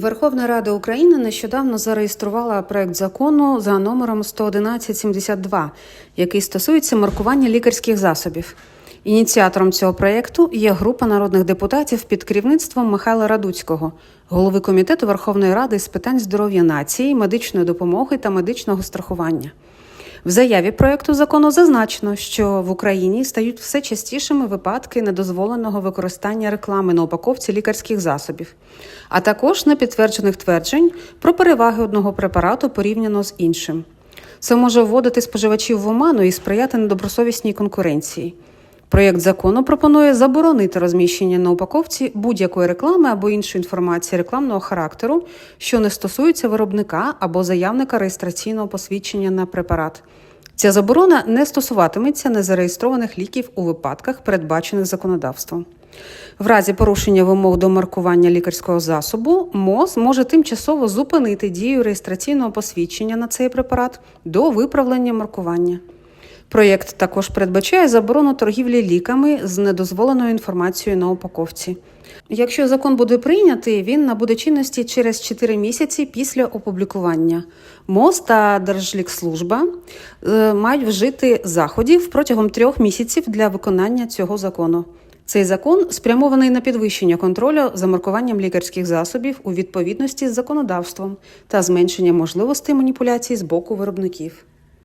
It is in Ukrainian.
Верховна Рада України нещодавно зареєструвала проект закону за номером 11172, який стосується маркування лікарських засобів. Ініціатором цього проєкту є група народних депутатів під керівництвом Михайла Радуцького, голови комітету Верховної Ради з питань здоров'я нації, медичної допомоги та медичного страхування. В заяві проекту закону зазначено, що в Україні стають все частішими випадки недозволеного використання реклами на упаковці лікарських засобів, а також непідтверджених тверджень про переваги одного препарату порівняно з іншим. Це може вводити споживачів в оману і сприяти недобросовісній конкуренції. Проєкт закону пропонує заборонити розміщення на упаковці будь-якої реклами або іншої інформації рекламного характеру, що не стосується виробника або заявника реєстраційного посвідчення на препарат. Ця заборона не стосуватиметься незареєстрованих ліків у випадках, передбачених законодавством. В разі порушення вимог до маркування лікарського засобу МОЗ може тимчасово зупинити дію реєстраційного посвідчення на цей препарат до виправлення маркування. Проєкт також передбачає заборону торгівлі ліками з недозволеною інформацією на упаковці. Якщо закон буде прийнятий, він набуде чинності через 4 місяці після опублікування. МОЗ та Держлікслужба е, мають вжити заходів протягом трьох місяців для виконання цього закону. Цей закон спрямований на підвищення контролю за маркуванням лікарських засобів у відповідності з законодавством та зменшення можливостей маніпуляцій з боку виробників.